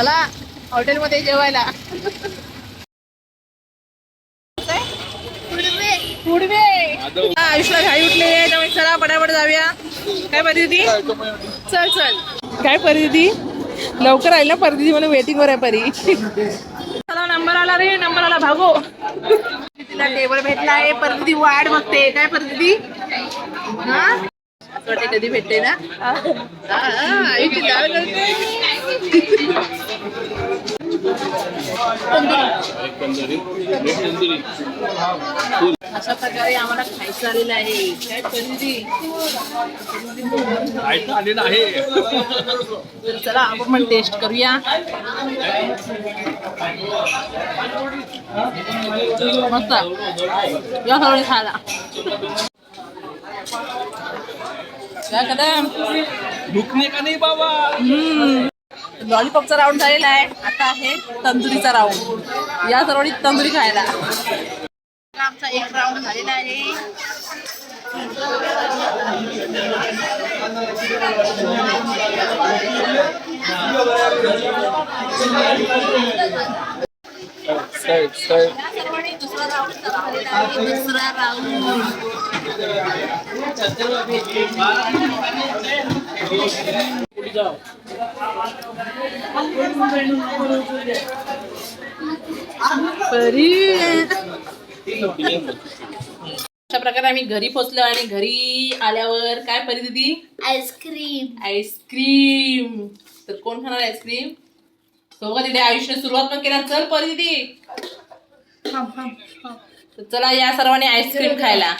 चला हॉटेलमध्ये जेवायला. आयुषला घाई उठली आहे त्यामुळे चला पटापट जाऊया. काय परिस्थिती? चल चल. काय परिस्थिती? लवकर आली ना परिस्थिती म्हणून वेटिंग वर आहे परी. चला नंबर आला रे नंबर आला भागो. तिला टेबल भेटला आहे परिस्थिती वाट बघते. काय परिस्थिती? हा? कधी भेटते ना? करते अशा प्रकारे आम्हाला खायचं आलेलं आहे. काय आलेलं आहे. चला आपण पण टेस्ट करूया. मस्त. या सगळे खायला. काय दुखणे का नाही बाबा? लॉलीपॉपचा राऊंड झालेला आहे. आता आहे तंदुरीचा राऊंड. या सर्वांनी तंदुरी खायला. आमचा एक राऊंड झालेला आहे दुसरा राऊंड परी अशा प्रकारे आम्ही घरी पोहोचलो आणि घरी आल्यावर काय परिस्थिती आईस्क्रीम. आईस्क्रीम. तर कोण खाणार आईस्क्रीम? तो का तिथे आयुष्य सुरुवात पण केला. चल परिस्थिती तर चला या सर्वांनी आईस्क्रीम खायला.